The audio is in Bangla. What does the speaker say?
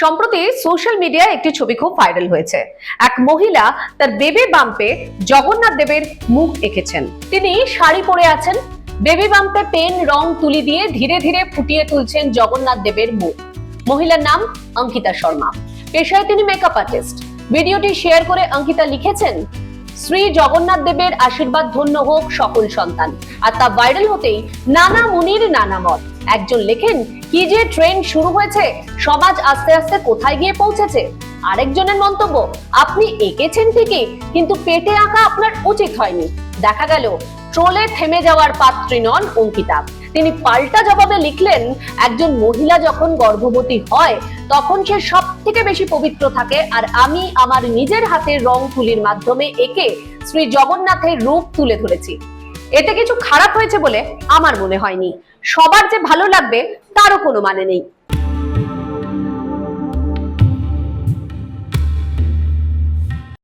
সম্প্রতি সোশ্যাল মিডিয়ায় একটি ছবি খুব ভাইরাল হয়েছে। এক মহিলা তার বেবি বাম্পে জগন্নাথ দেবের মুখ এঁকেছেন। তিনি শাড়ি পরে আছেন। বেবি বাম্পে পেন, রং তুলি দিয়ে ধীরে ধীরে ফুটিয়ে তুলছেন জগন্নাথ দেবের মুখ। মহিলার নাম অঙ্কিতা শর্মা। পেশায় তিনি মেকআপ আর্টিস্ট ভিডিওটি শেয়ার করে অঙ্কিতা লিখেছেন শ্রী জগন্নাথ দেবের আশীর্বাদ ধন্য হোক সকল সন্তান। আর তা ভাইরাল হতেই নানা মুনির, নানা মত একজন লেখেন, কি যে ট্রেন্ড শুরু হয়েছে, সমাজ আস্তে আস্তে কোথায় গিয়ে পৌঁছেছে? আরেকজনের মন্তব্য, আপনি এঁকেছেন ঠিকই, কিন্তু পেটে আঁকা আপনার উচিত হয়নি। দেখা গেল, ট্রোলে থেমে যাওয়ার পাত্রী নন অঙ্কিতা। তিনি পাল্টা জবাবে লিখলেন, একজন মহিলা যখন গর্ভবতী হয় তখন সে সব থেকে বেশি পবিত্র থাকে আর আমি আমার নিজের হাতে রং তুলির মাধ্যমে একে শ্রী জগন্নাথের রূপ তুলে ধরেছি। এতে কিছু খারাপ হয়েছে বলে আমার মনে হয়নি। সবার যে ভালো লাগবে তারও কোনো মানে নেই।